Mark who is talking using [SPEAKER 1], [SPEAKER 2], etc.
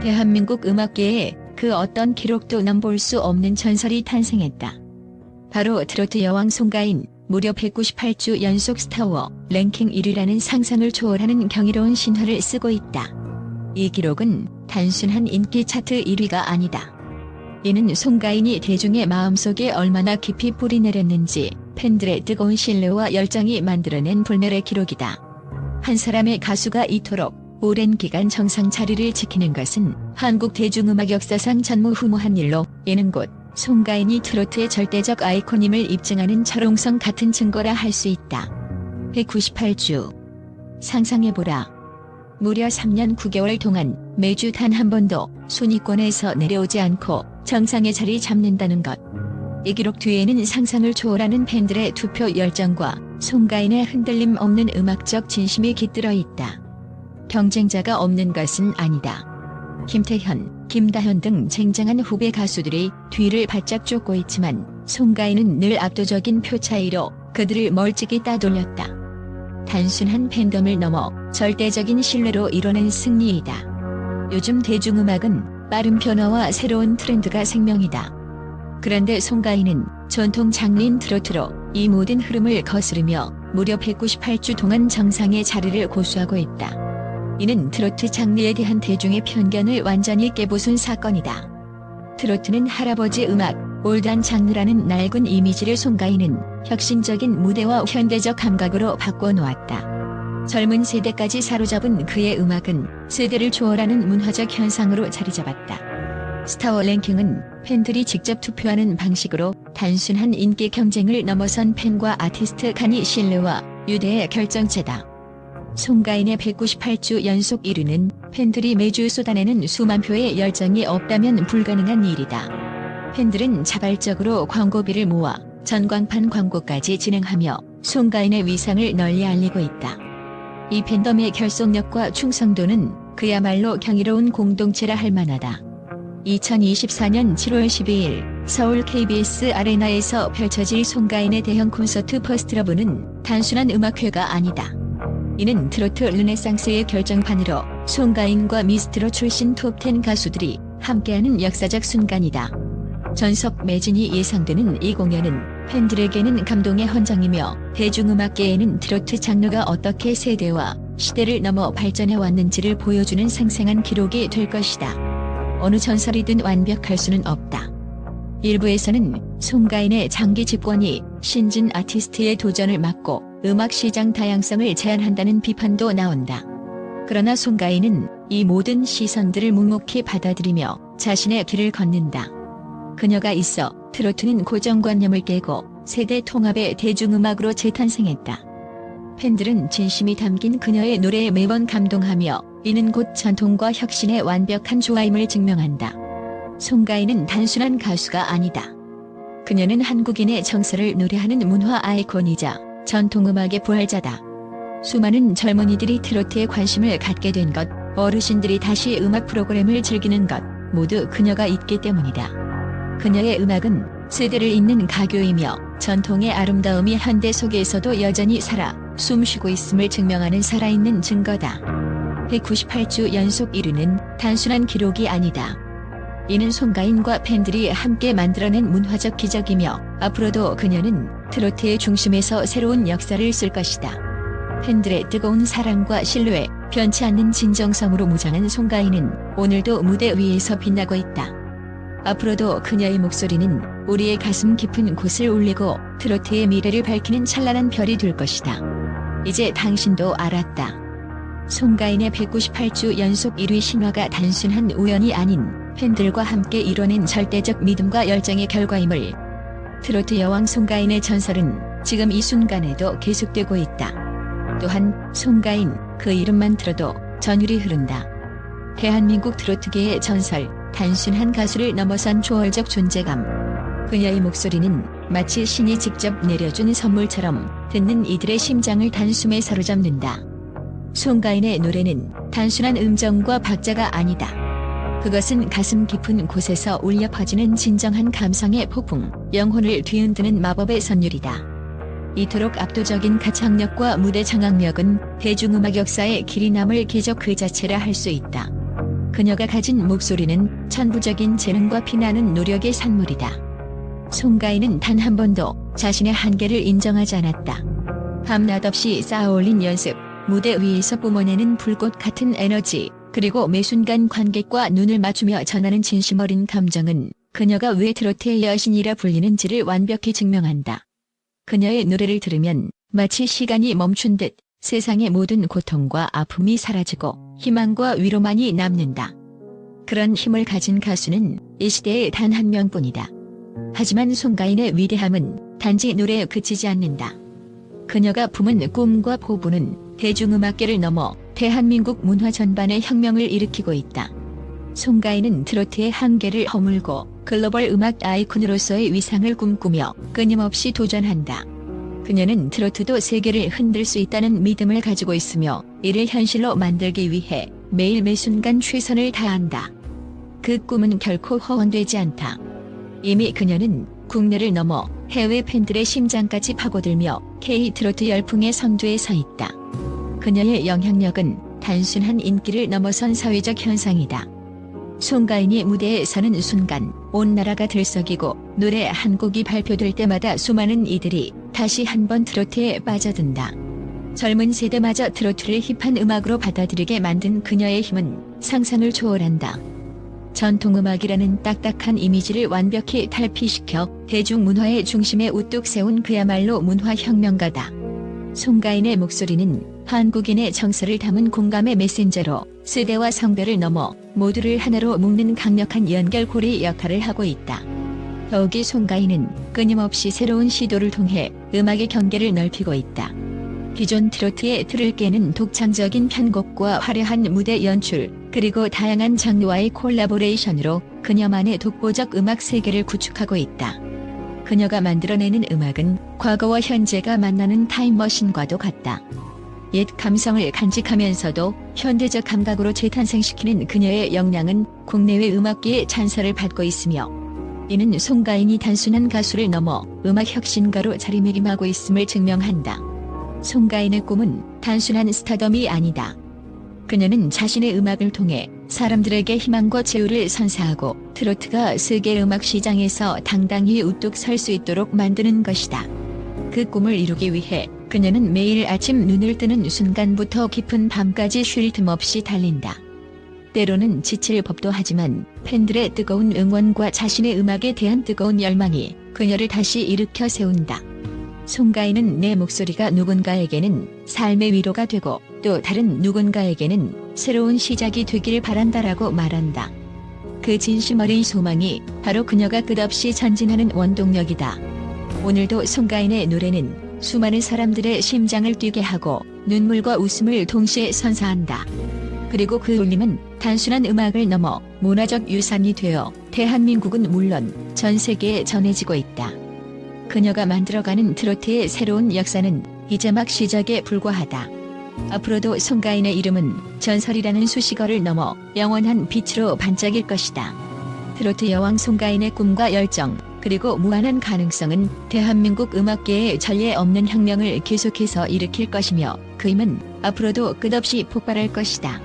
[SPEAKER 1] 대한민국 음악계에 그 어떤 기록도 넘볼 수 없는 전설이 탄생했다. 바로 트로트 여왕 송가인, 무려 198주 연속 스타워 랭킹 1위라는 상상을 초월하는 경이로운 신화를 쓰고 있다. 이 기록은 단순한 인기 차트 1위가 아니다. 이는 송가인이 대중의 마음속에 얼마나 깊이 뿌리 내렸는지 팬들의 뜨거운 신뢰와 열정이 만들어낸 불멸의 기록이다. 한 사람의 가수가 이토록 오랜 기간 정상 자리를 지키는 것은 한국 대중음악 역사상 전무후무한 일로 이는 곧 송가인이 트로트의 절대적 아이콘임을 입증하는 철옹성 같은 증거라 할 수 있다. 198주 상상해보라. 무려 3년 9개월 동안 매주 단 한 번도 순위권에서 내려오지 않고 정상의 자리 잡는다는 것. 이 기록 뒤에는 상상을 초월하는 팬들의 투표 열정과 송가인의 흔들림 없는 음악적 진심이 깃들어 있다. 경쟁자가 없는 것은 아니다. 김태현, 김다현 등 쟁쟁한 후배 가수들이 뒤를 바짝 쫓고 있지만 송가인은 늘 압도적인 표 차이로 그들을 멀찍이 따돌렸다. 단순한 팬덤을 넘어 절대적인 신뢰로 이뤄낸 승리이다. 요즘 대중음악은 빠른 변화와 새로운 트렌드가 생명이다. 그런데 송가인은 전통 장르인 트로트로 이 모든 흐름을 거스르며 무려 198주 동안 정상의 자리를 고수하고 있다. 이는 트로트 장르에 대한 대중의 편견을 완전히 깨부순 사건이다. 트로트는 할아버지 음악, 올드한 장르라는 낡은 이미지를 송가인은 혁신적인 무대와 현대적 감각으로 바꿔놓았다. 젊은 세대까지 사로잡은 그의 음악은 세대를 초월하는 문화적 현상으로 자리잡았다. 스타워 랭킹은 팬들이 직접 투표하는 방식으로 단순한 인기 경쟁을 넘어선 팬과 아티스트 간의 신뢰와 유대의 결정체다. 송가인의 198주 연속 1위는 팬들이 매주 쏟아내는 수만 표의 열정이 없다면 불가능한 일이다. 팬들은 자발적으로 광고비를 모아 전광판 광고까지 진행하며 송가인의 위상을 널리 알리고 있다. 이 팬덤의 결속력과 충성도는 그야말로 경이로운 공동체라 할 만하다. 2024년 7월 12일 서울 KBS 아레나에서 펼쳐질 송가인의 대형 콘서트 퍼스트러브는 단순한 음악회가 아니다. 이는 트로트 르네상스의 결정판으로 송가인과 미스트로 출신 톱10 가수들이 함께하는 역사적 순간이다. 전석 매진이 예상되는 이 공연은 팬들에게는 감동의 헌정이며 대중음악계에는 트로트 장르가 어떻게 세대와 시대를 넘어 발전해 왔는지를 보여주는 생생한 기록이 될 것이다. 어느 전설이든 완벽할 수는 없다. 일부에서는 송가인의 장기 집권이 신진 아티스트의 도전을 막고 음악 시장 다양성을 제한한다는 비판도 나온다. 그러나 송가인은 이 모든 시선들을 묵묵히 받아들이며 자신의 길을 걷는다. 그녀가 있어 트로트는 고정관념을 깨고 세대 통합의 대중음악으로 재탄생했다. 팬들은 진심이 담긴 그녀의 노래에 매번 감동하며 이는 곧 전통과 혁신의 완벽한 조화임을 증명한다. 송가인은 단순한 가수가 아니다. 그녀는 한국인의 정서를 노래하는 문화 아이콘이자 전통음악의 부활자다. 수많은 젊은이들이 트로트에 관심을 갖게 된 것, 어르신들이 다시 음악 프로그램을 즐기는 것, 모두 그녀가 있기 때문이다. 그녀의 음악은 세대를 잇는 가교이며 전통의 아름다움이 현대 속에서도 여전히 살아 숨쉬고 있음을 증명하는 살아있는 증거다. 198주 연속 1위는 단순한 기록이 아니다. 이는 송가인과 팬들이 함께 만들어낸 문화적 기적이며 앞으로도 그녀는 트로트의 중심에서 새로운 역사를 쓸 것이다. 팬들의 뜨거운 사랑과 신뢰, 변치 않는 진정성으로 무장한 송가인은 오늘도 무대 위에서 빛나고 있다. 앞으로도 그녀의 목소리는 우리의 가슴 깊은 곳을 울리고 트로트의 미래를 밝히는 찬란한 별이 될 것이다. 이제 당신도 알았다. 송가인의 198주 연속 1위 신화가 단순한 우연이 아닌 팬들과 함께 이뤄낸 절대적 믿음과 열정의 결과임을 트로트 여왕 송가인의 전설은 지금 이 순간에도 계속되고 있다. 또한 송가인 그 이름만 들어도 전율이 흐른다. 대한민국 트로트계의 전설, 단순한 가수를 넘어선 초월적 존재감. 그녀의 목소리는 마치 신이 직접 내려준 선물처럼 듣는 이들의 심장을 단숨에 사로잡는다. 송가인의 노래는 단순한 음정과 박자가 아니다. 그것은 가슴 깊은 곳에서 울려 퍼지는 진정한 감성의 폭풍, 영혼을 뒤흔드는 마법의 선율이다. 이토록 압도적인 가창력과 무대 장악력은 대중음악 역사의 길이 남을 기적 그 자체라 할 수 있다. 그녀가 가진 목소리는 천부적인 재능과 피나는 노력의 산물이다. 송가인은 단 한 번도 자신의 한계를 인정하지 않았다. 밤낮 없이 쌓아올린 연습, 무대 위에서 뿜어내는 불꽃 같은 에너지, 그리고 매 순간 관객과 눈을 맞추며 전하는 진심 어린 감정은 그녀가 왜 트로트의 여신이라 불리는지를 완벽히 증명한다. 그녀의 노래를 들으면 마치 시간이 멈춘 듯 세상의 모든 고통과 아픔이 사라지고 희망과 위로만이 남는다. 그런 힘을 가진 가수는 이 시대에 단 한 명뿐이다. 하지만 송가인의 위대함은 단지 노래에 그치지 않는다. 그녀가 품은 꿈과 포부는 대중음악계를 넘어 대한민국 문화 전반의 혁명을 일으키고 있다. 송가인은 트로트의 한계를 허물고 글로벌 음악 아이콘으로서의 위상을 꿈꾸며 끊임없이 도전한다. 그녀는 트로트도 세계를 흔들 수 있다는 믿음을 가지고 있으며 이를 현실로 만들기 위해 매일 매순간 최선을 다한다. 그 꿈은 결코 허원되지 않다. 이미 그녀는 국내를 넘어 해외 팬들의 심장까지 파고들며 K-트로트 열풍의 선두에 서 있다. 그녀의 영향력은 단순한 인기를 넘어선 사회적 현상이다. 송가인이 무대에 서는 순간 온 나라가 들썩이고 노래 한 곡이 발표될 때마다 수많은 이들이 다시 한번 트로트에 빠져든다. 젊은 세대마저 트로트를 힙한 음악으로 받아들이게 만든 그녀의 힘은 상상을 초월한다. 전통음악이라는 딱딱한 이미지를 완벽히 탈피시켜 대중문화의 중심에 우뚝 세운 그야말로 문화혁명가다. 송가인의 목소리는 한국인의 정서를 담은 공감의 메신저로 세대와 성별을 넘어 모두를 하나로 묶는 강력한 연결고리 역할을 하고 있다. 더욱이 송가인은 끊임없이 새로운 시도를 통해 음악의 경계를 넓히고 있다. 기존 트로트의 틀을 깨는 독창적인 편곡과 화려한 무대 연출, 그리고 다양한 장르와의 콜라보레이션으로 그녀만의 독보적 음악 세계를 구축하고 있다. 그녀가 만들어내는 음악은 과거와 현재가 만나는 타임머신과도 같다. 옛 감성을 간직하면서도 현대적 감각으로 재탄생시키는 그녀의 역량은 국내외 음악계의 찬사를 받고 있으며 이는 송가인이 단순한 가수를 넘어 음악 혁신가로 자리매김하고 있음을 증명한다. 송가인의 꿈은 단순한 스타덤이 아니다. 그녀는 자신의 음악을 통해 사람들에게 희망과 제우를 선사하고 트로트가 세계 음악 시장에서 당당히 우뚝 설 수 있도록 만드는 것이다. 그 꿈을 이루기 위해 그녀는 매일 아침 눈을 뜨는 순간부터 깊은 밤까지 쉴 틈 없이 달린다. 때로는 지칠 법도 하지만 팬들의 뜨거운 응원과 자신의 음악에 대한 뜨거운 열망이 그녀를 다시 일으켜 세운다. 송가인은 내 목소리가 누군가에게는 삶의 위로가 되고 또 다른 누군가에게는 새로운 시작이 되길 바란다라고 말한다. 그 진심 어린 소망이 바로 그녀가 끝없이 전진하는 원동력이다. 오늘도 송가인의 노래는 수많은 사람들의 심장을 뛰게 하고 눈물과 웃음을 동시에 선사한다. 그리고 그 울림은 단순한 음악을 넘어 문화적 유산이 되어 대한민국은 물론 전 세계에 전해지고 있다. 그녀가 만들어가는 트로트의 새로운 역사는 이제 막 시작에 불과하다. 앞으로도 송가인의 이름은 전설이라는 수식어를 넘어 영원한 빛으로 반짝일 것이다. 트로트 여왕 송가인의 꿈과 열정, 그리고 무한한 가능성은 대한민국 음악계의 전례 없는 혁명을 계속해서 일으킬 것이며 그 힘은 앞으로도 끝없이 폭발할 것이다.